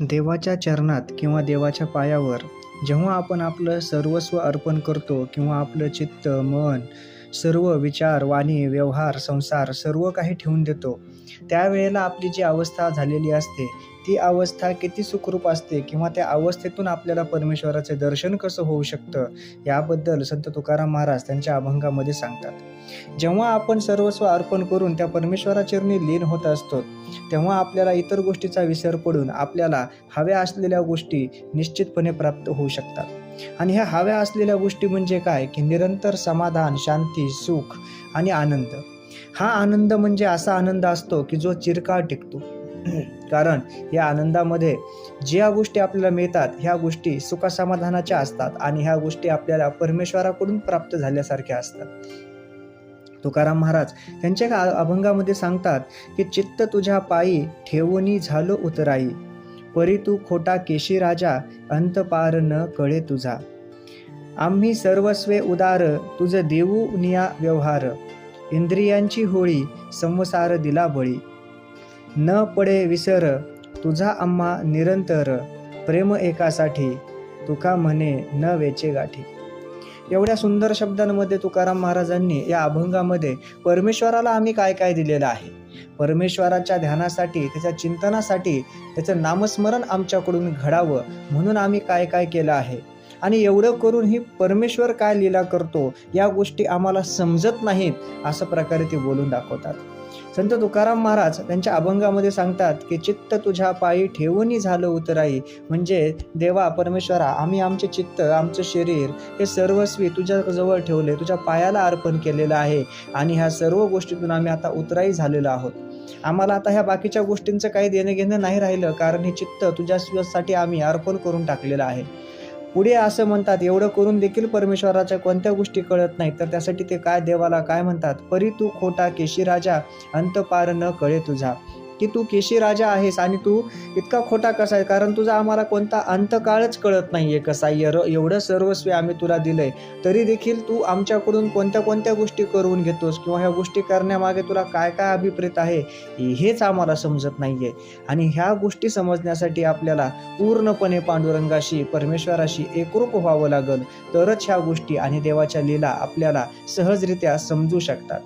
देवाच्या चरणात किंवा देवाच्या पायावर जेव्हा आपण आपलं सर्वस्व अर्पण करतो किंवा आपलं चित्त मन सर्व विचार वाणी व्यवहार संसार सर्व काही ठेवून देतो त्यावेळेला आपली जी अवस्था झालेली असते ती अवस्था किती सुखरूप असते किंवा त्या अवस्थेतून आपल्याला परमेश्वराचे दर्शन कसं होऊ शकतं याबद्दल संत तुकाराम महाराज त्यांच्या अभंगामध्ये सांगतात. जेव्हा आपण सर्वस्व अर्पण करून त्या परमेश्वराचरणी लीन होत असतो तेव्हा आपल्याला इतर गोष्टीचा विसर पडून आपल्याला हव्या असलेल्या गोष्टी निश्चितपणे प्राप्त होऊ शकतात. आणि ह्या हव्या असलेल्या गोष्टी म्हणजे काय? की निरंतर समाधान शांती सुख आणि आनंद. हा आनंद म्हणजे असा आनंद असतो की जो चिरकाळ टिकतो. कारण या आनंदामध्ये ज्या गोष्टी आपल्याला मिळतात ह्या गोष्टी सुखासमाधानाच्या असतात आणि ह्या गोष्टी आपल्याला परमेश्वराकडून प्राप्त झाल्यासारख्या असतात. तुकाराम महाराज त्यांच्या एका अभंगामध्ये सांगतात की चित्त तुझ्या पायी ठेवणी झालो उतराई परी तू खोटा केशी राजा अंतपार न कळे तुझा. आम्ही सर्वस्वे उदार तुझ देऊ निया व्यवहार. इंद्रियांची होळी संसार दिला बळी. न पडे विसर तुझा आम्हा निरंतर प्रेम एकासाठी तुका म्हणे न वेचे गाठी. एवढ्या सुंदर शब्दांमध्ये तुकाराम महाराजांनी या अभंगामध्ये परमेश्वराला आम्ही काय काय दिलेलं आहे? परमेश्वराच्या ध्यानासाठी त्याच्या चिंतनासाठी त्याचं नामस्मरण आमच्याकडून घडावं म्हणून आम्ही काय काय केलं आहे? आणि एवढं करून ही परमेश्वर काय लीला करतो या गोष्टी आम्हाला समजत नाहीत असं प्रकारे ते बोलून दाखवतात. संत तुकाराम महाराज त्यांच्या अभंगामध्ये सांगतात की चित्त तुझ्या पायी ठेवूनही झालं उतराई. म्हणजे देवा परमेश्वरा आम्ही आमचे चित्त आमचं शरीर हे सर्वस्वी तुझ्या जवळ ठेवले तुझ्या पायाला अर्पण केलेलं आहे आणि ह्या सर्व गोष्टीतून आम्ही आता उतराई झालेलो आहोत. आम्हाला आता ह्या बाकीच्या गोष्टींचं काही देणं घेणं नाही राहिलं कारण हे चित्त तुझ्यासाठी आम्ही अर्पण करून टाकलेलं आहे. पुढे असं म्हणतात एवढं करून देखील परमेश्वराच्या कोणत्या गोष्टी कळत नाही तर त्यासाठी ते काय देवाला काय म्हणतात? परी तू खोटा केशी राजा अंतपार न कळे तुझा. की तू केशी राजा आहेस आणि तू इतका खोटा कसा आहे? कारण तुझा आम्हाला कोणता अंतकाळच कळत नाही आहे? कसा यर एवढं सर्वस्वी आम्ही तुला दिलंय. तरी देखील तू आमच्याकडून कोणत्या कोणत्या गोष्टी करून घेतोस किंवा ह्या गोष्टी करण्यामागे तुला काय काय अभिप्रेत आहे हेच आम्हाला समजत नाही आहे आणि ह्या गोष्टी समजण्यासाठी आपल्याला पूर्णपणे पांडुरंगाशी परमेश्वराशी एकरूप व्हावं लागल. तरच ह्या गोष्टी आणि देवाच्या लीला आपल्याला सहजरित्या समजू शकतात.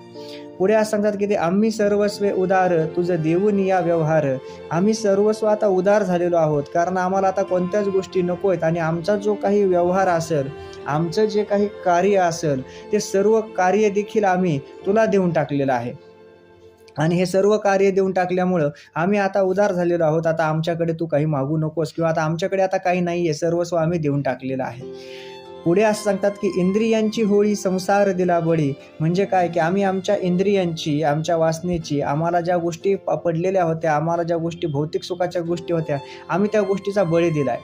पुढे असं सांगतात की ते आम्ही सर्वस्वे उदार तुझं देऊन या व्यवहार. आम्ही सर्वस्व आता उदार झालेलो आहोत. कारण आम्हाला आता कोणत्याच गोष्टी नको आहेत. आणि आमचा जो काही व्यवहार असेल आमचं जे काही कार्य असेल ते सर्व कार्य देखील आम्ही तुला देऊन टाकलेलं आहे. आणि हे सर्व कार्य देऊन टाकल्यामुळं आम्ही आता उदार झालेलो आहोत. आता आमच्याकडे तू काही मागू नकोस किंवा आता आमच्याकडे आता काही नाही आहे सर्वस्व आम्ही देऊन टाकलेलं आहे. पुढे असं सांगतात की इंद्रियांची होळी संसार दिला बळी म्हणजे काय? की आम्ही आमच्या इंद्रियांची आमच्या वासनेची आम्हाला ज्या गोष्टी प- पडलेल्या होत्या आम्हाला ज्या गोष्टी भौतिक सुखाच्या गोष्टी होत्या आम्ही त्या गोष्टीचा बळी दिलाय.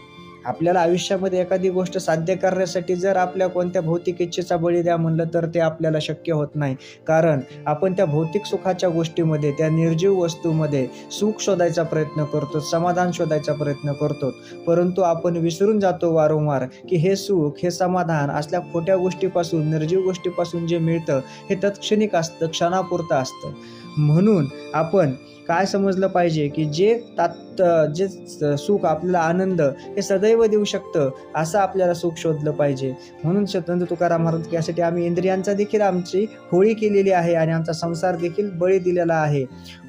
आपल्याला आयुष्यामध्ये एखादी गोष्ट साध्य करण्यासाठी जर आपल्या कोणत्या भौतिक इच्छेचा बळी द्या म्हणलं तर ते आपल्याला शक्य होत नाही. कारण आपण त्या भौतिक सुखाच्या गोष्टीमध्ये त्या निर्जीव वस्तूमध्ये सुख शोधायचा प्रयत्न करतो समाधान शोधायचा प्रयत्न करतो. परंतु आपण विसरून जातो वारंवार की हे सुख हे समाधान असल्या खोट्या गोष्टीपासून निर्जीव गोष्टीपासून जे मिळतं हे तत्क्षणिक असतं क्षणापुरतं असतं. म्हणून आपण काय समजलं पाहिजे की जे तात जे सुख आपल्याला आनंद हे सदैव देऊ शकतं असं आपल्याला सुख शोधलं पाहिजे. म्हणून स्वतंत्र तुकाराम महाराज यासाठी आम्ही इंद्रियांचा देखील आमची होळी केलेली आहे आणि आमचा संसार देखील बळी दिलेला आहे.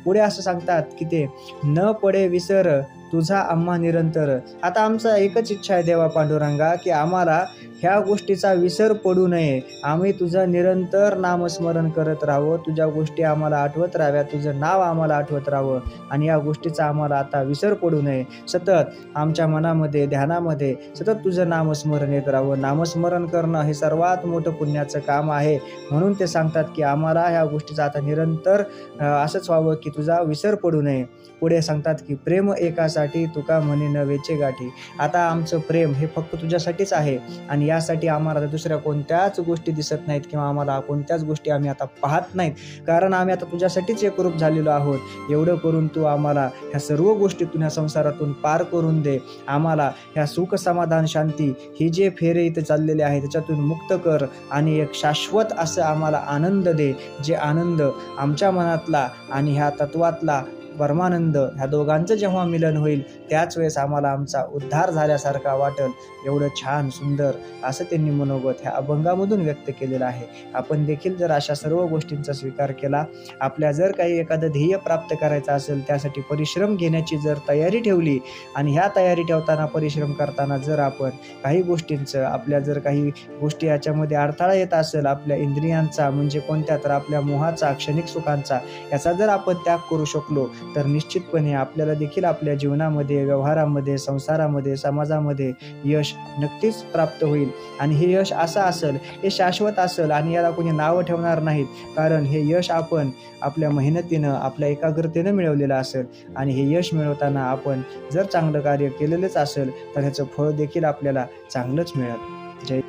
पुढे असं सांगतात की ते न पडे विसर तुझा आम्हा निरंतर. आता आमचा एकच इच्छा आहे देवा पांडुरंगा की आम्हाला ह्या गोष्टीचा विसर पडू नये. आम्ही तुझं निरंतर नामस्मरण करत राहावं. तुझ्या गोष्टी आम्हाला आठवत राहाव्या तुझं नाव आम्हाला आठवत राहावं. आणि या गोष्टीचा आम्हाला आता विसर पडू नये. सतत आमच्या मनामध्ये ध्यानामध्ये सतत तुझं नामस्मरण येत राहावं. नामस्मरण करणं हे सर्वात मोठं पुण्याचं काम आहे. म्हणून ते सांगतात की आम्हाला ह्या गोष्टीचा आता निरंतर असंच व्हावं की तुझा विसर पडू नये. पुढे सांगतात की प्रेम एकासाठी तुका म्हणे नवेचे गाठी. आता आमचं प्रेम हे फक्त तुझ्यासाठीच आहे. आणि यासाठी आम्हाला दुसऱ्या कोणत्याच गोष्टी दिसत नाहीत किंवा आम्हाला कोणत्याच गोष्टी आम्ही आता पाहत नाहीत. कारण आम्ही आता तुझ्यासाठीच एकरूप झालेलो आहोत. एवढं करून तू आम्हाला ह्या सर्व गोष्टीतून ह्या संसारातून पार करून दे. आम्हाला ह्या सुख समाधान शांती ही जे फेरे इथे चाललेले आहे त्याच्यातून मुक्त कर आणि एक शाश्वत असं आम्हाला आनंद दे. जे आनंद आमच्या मनातला आणि ह्या तत्वातला परमानंद ह्या दोघांचं जेव्हा मिलन होईल त्याच वेळेस आम्हाला आमचा उद्धार झाल्यासारखा वाटेल. एवढं छान सुंदर असं त्यांनी मनोगत ह्या अभंगामधून व्यक्त केलेलं आहे. आपण देखील जर अशा सर्व गोष्टींचा स्वीकार केला आपल्या जर काही एखादं ध्येय प्राप्त करायचं असेल त्यासाठी परिश्रम घेण्याची जर तयारी ठेवली आणि ह्या तयारी ठेवताना परिश्रम करताना जर आपण काही गोष्टींचं आपल्या जर काही गोष्टी याच्यामध्ये अडथळा येत असेल आपल्या इंद्रियांचा म्हणजे कोणत्या तर आपल्या मोहाचा क्षणिक सुखांचा याचा जर आपण त्याग करू शकलो तर निश्चितपणे आपल्याला देखील आपल्या जीवनामध्ये व्यवहारामध्ये संसारामध्ये समाजामध्ये यश नक्कीच प्राप्त होईल. आणि हे यश असं असेल हे शाश्वत असेल आणि याला कोणी नावं ठेवणार नाहीत. कारण हे यश आपण आपल्या मेहनतीनं आपल्या एकाग्रतेनं मिळवलेलं असेल. आणि हे यश मिळवताना आपण जर चांगलं कार्य केलेलंच असेल तर ह्याचं फळ देखील आपल्याला चांगलंच मिळेल. जय